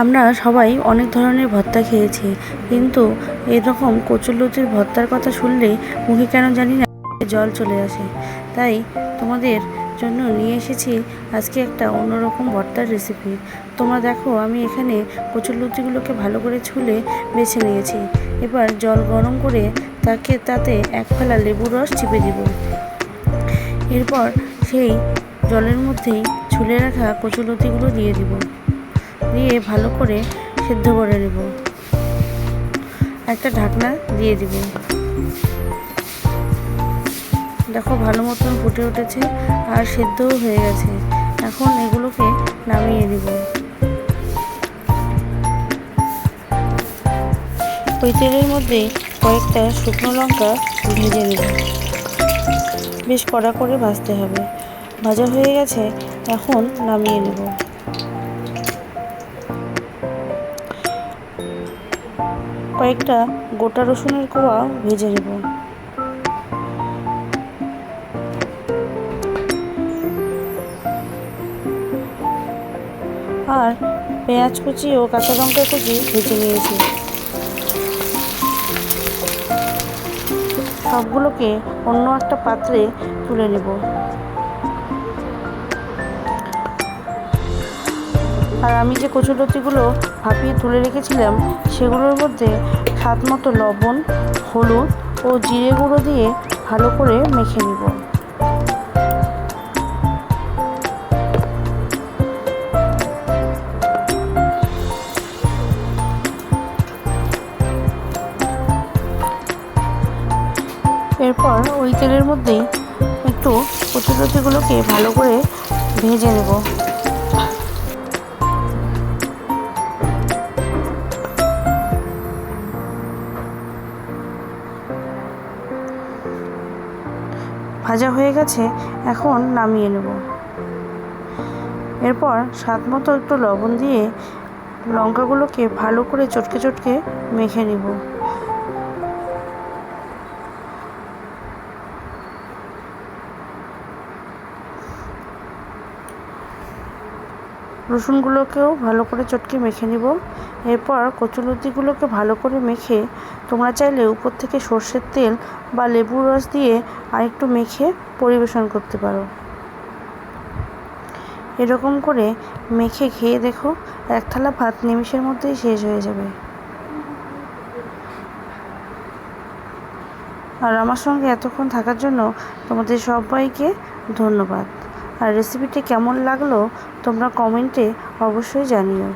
আমরা সবাই অনেক ধরনের ভর্তা খেয়েছি, কিন্তু এরকম কচুরলতির ভর্তার কথা শুনলে মুখে কেন জানি না জল চলে আসে। তাই তোমাদের জন্য নিয়ে এসেছি আজকে একটা অন্যরকম ভর্তার রেসিপি তোমরা দেখো, আমি এখানে কচুরলতিগুলোকে ভালো করে ছুলে বেছে নিয়েছি। এবার জল গরম করে তাকে তাতে এক ফেলা লেবুর রস চিপে দিব। এরপর সেই জলের মধ্যেই ছুলে রাখা কচুলতিগুলো দিয়ে দিব। দিয়ে ভালো করে সেদ্ধ করে নেব। একটা ঢাকনা দিয়ে দিব। দেখো ভালো মতন ফুটে উঠেছে আর সেদ্ধও হয়ে গেছে। এখন এগুলোকে নামিয়ে নিব ওই তেলের মধ্যে কয়েকটা শুকনো লঙ্কা ভেজে নেব। বেশ কড়া করে ভাজতে হবে। ভাজা হয়ে গেছে, এখন নামিয়ে নেব। কয়েকটা গোটা রসুনের কোয়া ভেজে নেব। আর পেঁয়াজ কুচি ও কাঁচা লঙ্কা কুচি ভেজে নিয়েছি। সবগুলোকে অন্য একটা পাত্রে তুলে নেব। আর আমি যে কচুলতিগুলো ভাপিয়ে তুলে রেখেছিলাম, সেগুলোর মধ্যে স্বাদ মতো লবণ, হলুদ ও জিরে গুঁড়ো দিয়ে ভালো করে মেখে নিব। এরপর ওই তেলের মধ্যেই একটু কচুলতিগুলোকে ভালো করে ভেজে নেব। ভাজা হয়ে গেছে, এখন নামিয়ে নেব। এরপর স্বাদ মতো একটু লবণ দিয়ে লঙ্কাগুলোকে ভালো করে চটকে চটকে মেখে নিব। রসুনগুলোকেও ভালো করে চটকে মেখে নিব। এরপর কচুলতিগুলোকে ভালো করে মেখে তোমরা চাইলে উপর থেকে সর্ষের তেল বা লেবুর রস দিয়ে আরেকটু মেখে পরিবেশন করতে পারো। এরকম করে মেখে খেয়ে দেখো, এক থালা ভাত নিমিষের মধ্যেই শেষ হয়ে যাবে। আর আমার সঙ্গে এতক্ষণ থাকার জন্য তোমাদের সবাইকে ধন্যবাদ। আর রেসিপিটি কেমন লাগল তোমরা কমেন্টে অবশ্যই জানিও।